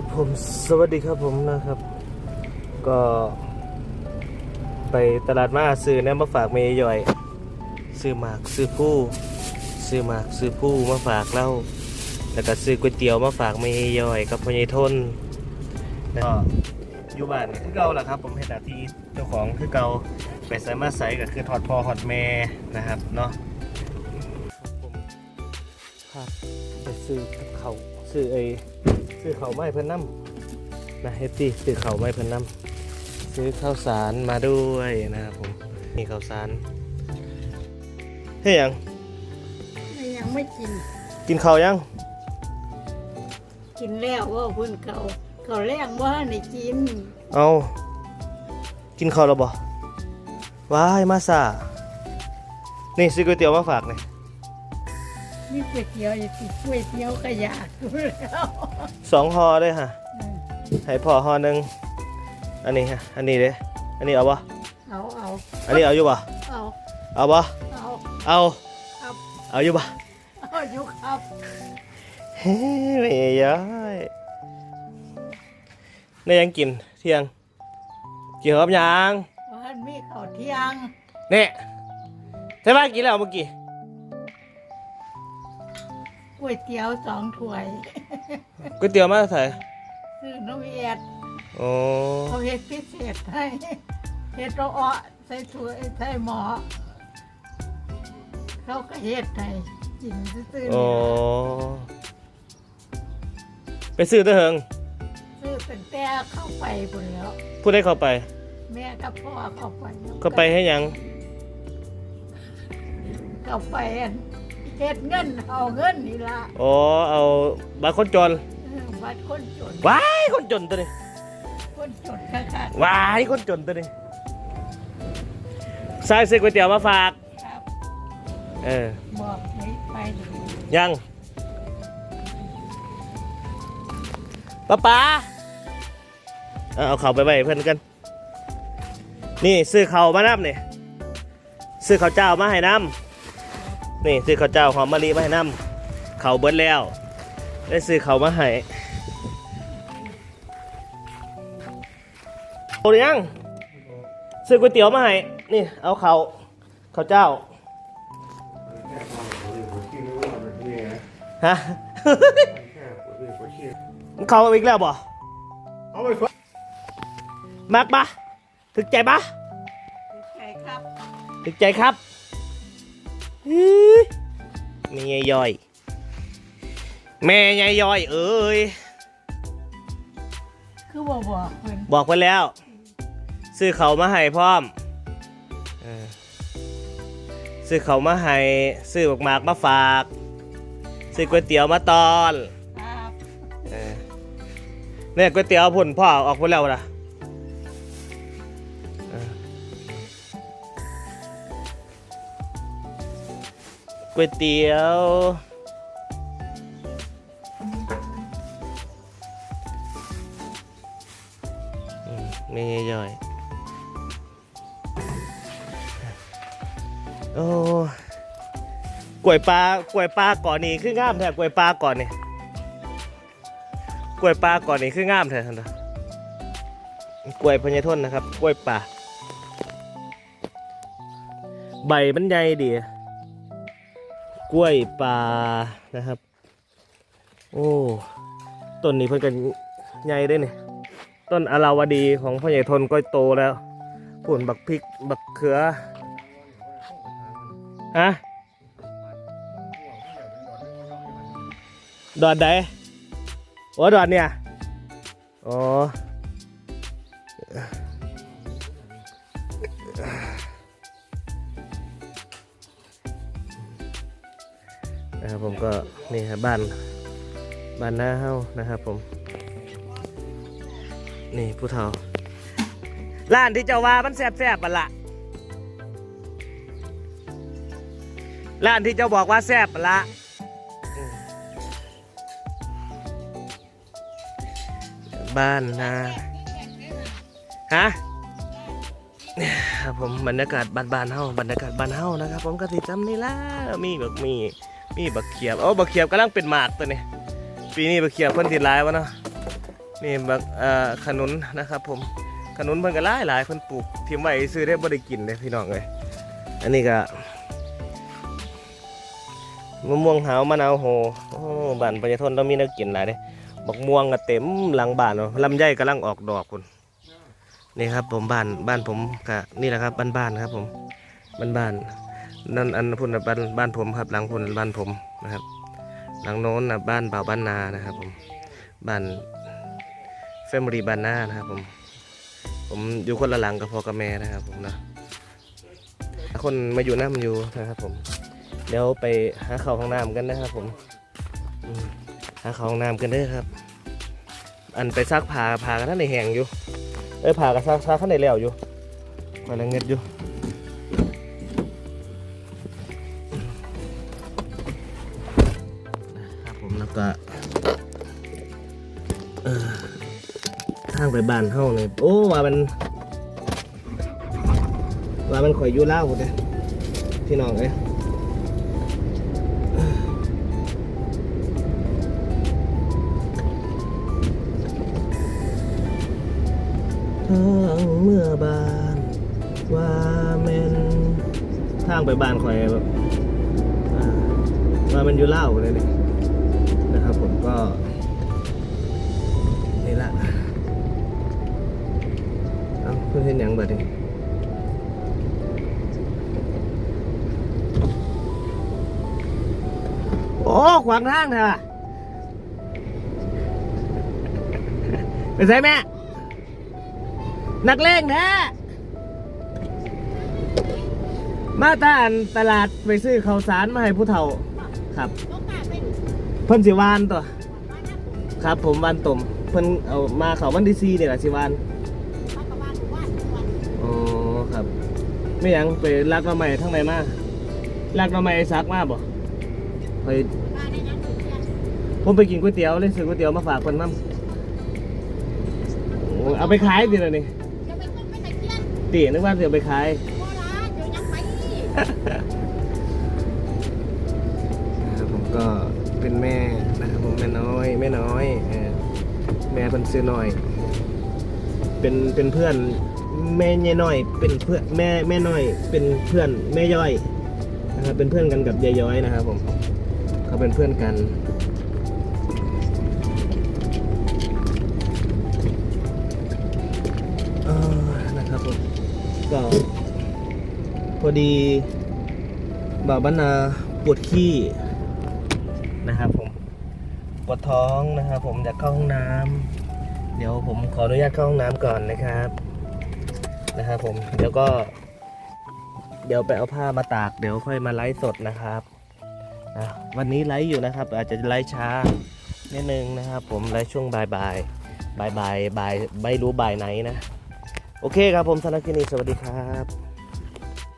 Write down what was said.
ครับผมสวัสดีครับผมนะครับ ก็ไปตลาดมาซื้อเนี่ยมาฝากเมย์ย่อย ซื้อหมากซื้อผู้ซื้อหมากซื้อผู้มาฝากเล่าแล้วก็ซื้อก๋วยเตี๋ยวมาฝากเมย์ย่อยกับพญทนแล้วก็อยู่บ้านคือเก่าแหละครับ ผมเห็นหน้าที่เจ้าของคือเก่าไปใส่มาใส่ก็คือถอดพอถอดแม่นะครับเนาะครับไปซื้อเขาซื้อไอ ซื้อเขาวไม้เพิ่นน้ำนะเฮตตี้ซื้อเขาวไม้เพิ่นน้ำซื้อข้าวสารมาด้วยนะครับผมนี่ข้าวสารเฮ้ยยังยังไม่กิน กินข้าวยัง กินแล้วว่าเพิ่นเขาเขาแรงว่าในกิน เอากินข้าวแล้วบ่ว้ายมาซานี่ซื้อก๋วยเตี๋ยวมาฝากนี่ นี่ก๋วยเตี๋ยวอยู่ที่ก๋วยเตี๋ยวก็อยากดูแล้วสองห่อเลยฮะให้พ่อห่อหนึ่งอันนี้ฮะอันนี้เด้อันนี้เอาบ่เอาเอาอันนี้เอาอยู่บ่เอาเอาบ่เอาเอาครับเอาอยู่บ่เอาอยู่ครับเฮ้ยไม่ย้อยได้ยังกินเที่ยงกินข้าวกับหยังวันมีข้าวเที่ยงเนี่ยใช่ป่ะกินแล้วเมื่อกี้ ก๋วยเตี๋ยวสองถ้วย ก๋วยเตี๋ยวมาใส่ซื้อน้ำเอียดโอ้เขาเฮ็ดพิเศษให้เฮ็ดเอาอ้อใส่ถ้วยใส่หม้อเขาก็เฮ็ดให้กินซื่อๆโอ้นี่ล่ะไปซื้อเตะเหิงซื้อเป็นแต่เข้าไปพุ่นแล้ว พูดให้เข้าไป แม่กับพ่อเข้าไปแล้วเข้าไปให้หยัง เข้าไปอัน เฮ็ดเงินเอาเงินนี่ล่ะอ๋อเอาบัตรคนจนเออบัดคนจนว้ายคนจนตัวนี้คนจนค่ะค่ะว้ายคนจนตัวนี้สร้างซื้อก๋วยเตี๋ยวมาฝากครับเออบอกให้ไปดิยังป้าป๋าเอาเอาเข่าไปไว้เพื่อนกัน นี่ซื้อเข่าวมาน้ำนี่ซื้อข้าวเจ้ามาให้น้ำ นี่ซื้อข้าวเจ้าหอมมะลิมาให้น้ำเข่าวเบิดแล้ว ได้ซื้อเข่าวมาให้โอ้ยยังซื้อก๋วยเตี๋ยวมาให้นี่ เอาเขาวข้าวเจ้าฮะเขาอีกแล้วบ่เอาไปฟังมักปะถึกใจปะใช่ครับถึกใจครับอื้อ แม่ยายย่อย แม่ยายย่อยเอ้ย คือบ่บอกเพิ่นบอกไปแล้ว ซื้อเขาวมาให้พร้อมเออซื้อเขาวมาให้ซื้อบักหมากมาฝาก ซื้อก๋วยเตี๋ยวมาตอนครับ เออเนี่ยก๋วยเตี๋ยวผุนพ่อออกไปแล้วนะ ก๋วยเตี๋ยวอืมไม่ย่อยโอ้กล้วยปลากล้วยปลาก่อนนี่คืองามแท้กล้วยปลาก่อนนี่กล้วยปลาก่อนนี่คืองามแท้ทันทีกล้วยพญทนนะครับกล้วยป่าใบมันใหญ่ดี กล้วยป่านะครับ โอ้ต้นนี้เพิ่นกันใหญ่ได้นี่ต้นอาราวดีของพ่อใหญ่ทนก็โตแล้วผุ่นบักพริกบักเขือฮะดอดใดโอ้ดอนเนี่ยอ๋อ นะครับผมก็นี่ครับบ้านบ้านหน้าเฮ้านะครับผม นี่ผู้เฒ่าร้านที่เจ้าว่ามันแซ่บๆบันละร้านที่เจ้าบอกว่าแซ่บบันละบ้านนาฮะครับผมบรรยากาศบ้านๆเฮาบรรยากาศบ้านเฮานะครับ ผมก็ติจำนี่ละมีแบักมี มีบักเขียบโอ้บักเขียบกำลังเป็นหมากตัวนี้ ปีนี้บักเขียบเพิ่นติดลายวะเนาะนี่บักเอ่อขนุนนะครับ ผมขนุนเพิ่นก็หลายหลายเพิ่นปลูกทิมไว้ซื้อได้บ่ได้กินเด้พี่น้องเอ้ยอันนี้ก็มะม่วงหาวมะนาวโหโอ้บ้านปัญญาทนต้องมีแนวกินหลายเด้บักม่วงก็เต็มหลังบ้านเนาะลำไยกำลังออกดอกคุณนี่ครับผมบ้านบ้านผมก็นี่แหละครับบ้านบ้านๆครับผมบ้านบ้านๆ นั่นอันพุ่นบ้านบ้านผมครับ หลังพุ่นบ้านผมนะครับ หลังโน้นนะบ้านเบาวบ้านนานะครับผมบ้านแฟมิลี่บ้านนานะครับผม ผมอยู่คนละหลังกับพ่อกับแม่นะครับ ผมนะคนมาอยู่น้ำอยู่นะครับผมเดี๋ยวไปหาข้าวห้องน้ำกันนะครับผมหาข้าวห้องน้ำกันเด้อครับ อันไปซักผ้าผ้ากันท่านในแห้งอยู่เอ้ยผ้ากันซักซักท่านในแล้วอยู่มาแล้วเงียบอยู่ แล้วก็ทางไปบ้านเฮาเลยโอ้ว่ามัน ว่ามันข่อยอยู่เล่าเลยพี่น้องเอ้ยทางเมื่อบานว่าแม่นทางไปบ้านข่อยแบบว่ามันอยู่เล่าเลยนี่ นะครับผมก็นี่ละเอาเพื่อนเห็นหยังบัดนี้โอ้ขวางทางเถอะไปใส่แม่ นักเลงแท้มาตานตลาดไปซื้อข้าวสารมาให้ผู้เฒ่าครับ เป็นเพิ่นสิวานตัวร้อยหน้าผมครับ ผมวานตมเพิ่นเอามาเขาวันที่ซีเนี่ยแหละสิวานพักกะว่านว่านวันอ๋อครับไม่หยังไปลักมาใหม่ทั้งไหนมาลักมาใหม่ซักมาบ่ไปมาในนั้นถึงเที่ยงผมไปกินก๋วยเตี๋ยวเลยซื้อก๋วยเตี๋ยวมาฝากคนมั่งโอ้เอาไปขายดิเลยนี่จะไปขึ้นไปตะเคียนตีนึกว่าจะเอาไปขายโบราณอยู่ยังไปนี่นะครับผมก็ เป็นแม่นะครับผมแม่น้อย แม่น้อยแม่คนซื้อน้อย เป็นเป็นเพื่อนแม่ยายน้อย เป็นเพื่อนแม่แม่น้อย เป็นเพื่อนแม่ย่อยนะครับเป็นเพื่อนกันกับยายย้อยนะครับผมเขาเป็นเพื่อนกันออนะครับผมก็พอดีบ่าวบ้านนาปวดขี้ นะครับผมปวดท้องนะครับผมอยากเข้าห้องน้ำเดี๋ยวผมขออนุญาตเข้าห้องน้ำก่อนนะครับนะครับผมเดี๋ยวก็ เดี๋ยวไปเอาผ้ามาตาก เดี๋ยวค่อยมาไลฟ์สดนะครับวันนี้ไลฟ์อยู่นะครับ อาจจะไลฟ์ช้านิดนึงนะครับ ผมไลฟ์ช่วงบ่ายบ่ายบ่ายบ่ายบ่ายไม่รู้บ่ายไหนนะ โอเคครับผมสำหรับคลินี้สวัสดีครับ